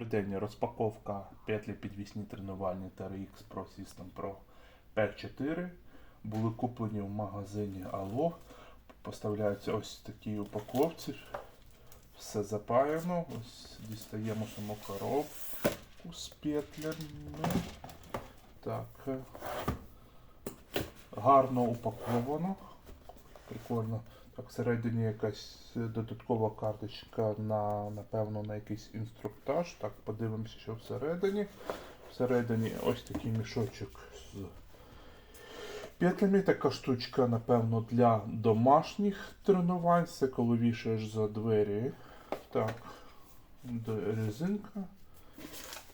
Добрий розпаковка петлі підвісні тренувальні TRX Pro System Pro P4. Були куплені в магазині Allo. Поставляються ось такі упаковці. Все запаяно. Ось дістаємо саму коробку з петлями. Так. Гарно упаковано. Прикольно. Так, всередині якась додаткова карточка на, напевно, на якийсь інструктаж. Так, подивимося, що всередині. Всередині ось такий мішочок з петлями. Така штучка, напевно, для домашніх тренувань. Це коли вішаєш за двері. Так, резинка.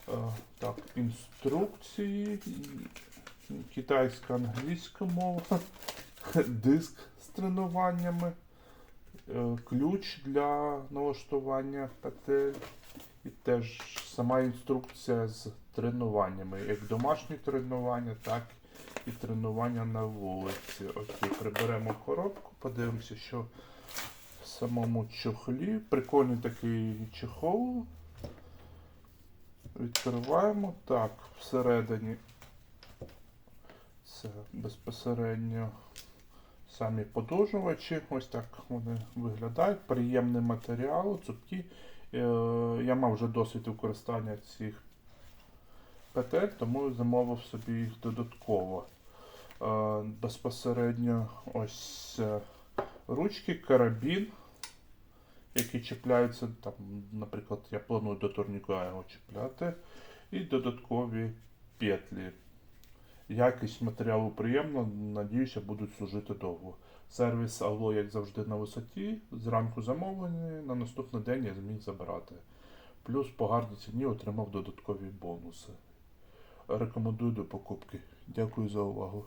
Е, Так, інструкції. Китайська англійська мова. Диск з тренуваннями. Е, Ключ для налаштування петель. І теж сама інструкція з тренуваннями. Як домашні тренування, так і тренування на вулиці. Окей, приберемо коробку, подивимося, що в самому чохлі. Прикольний такий чехол. Відкриваємо. Так, всередині це безпосередньо самі подовжувачі. Ось так вони виглядають. Приємний матеріал, цупкі. Е, Я мав вже досвід використання цих петель, тому замовив собі їх додатково. Е, Безпосередньо ось е, ручки, карабін, які чіпляються, там, наприклад, я планую до турніка його чіпляти, і додаткові петлі. Якість матеріалу приємна, надіюся, будуть служити довго. Сервіс Алло, як завжди, на висоті. Зранку замовлені, на наступний день я зміг забирати. Плюс по гарній ціні отримав додаткові бонуси. Рекомендую до покупки. Дякую за увагу.